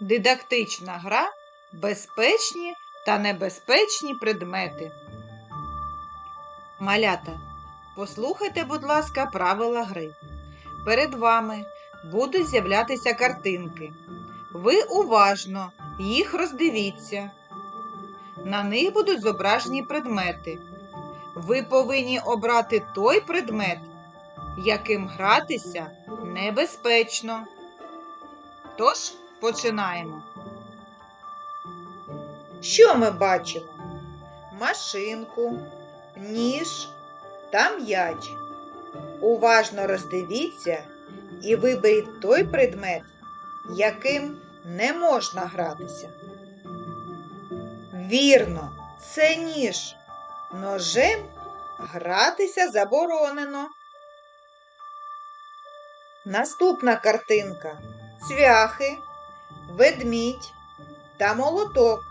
Дидактична гра безпечні та небезпечні предмети. Малята, послухайте, будь ласка, правила гри. Перед вами будуть з'являтися картинки. Ви уважно їх роздивіться. На них будуть зображені предмети. Ви повинні обрати той предмет, яким гратися небезпечно. Тож починаємо. Що ми бачимо? Машинку, ніж та м'яч. Уважно роздивіться і виберіть той предмет, яким не можна гратися. Вірно, це ніж. Ножем гратися заборонено. Наступна картинка цвяхи, ведмідь та молоток.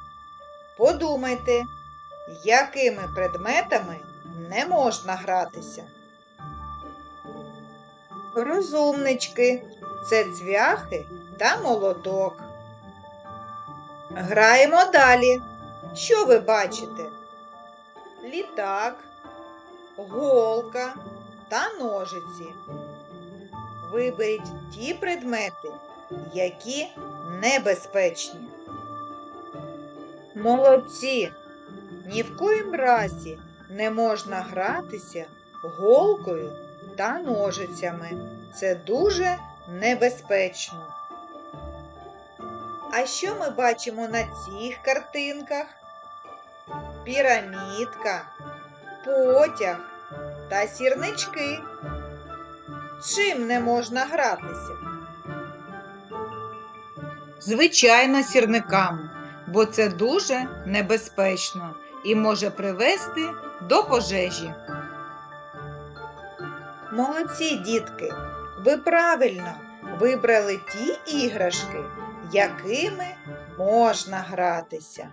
Подумайте, якими предметами не можна гратися. Розумнички це цвяхи та молоток. Граємо далі. Що ви бачите? Літак, голка та ножиці. Виберіть ті предмети, які небезпечні. Молодці! Ні в коїм разі не можна гратися голкою та ножицями. Це дуже небезпечно. А що ми бачимо на цих картинках? Пірамідка, потяг та сірнички. Чим не можна гратися? Звичайно, сірниками, бо це дуже небезпечно і може привести до пожежі. Молодці, дітки! Ви правильно вибрали ті іграшки, якими можна гратися.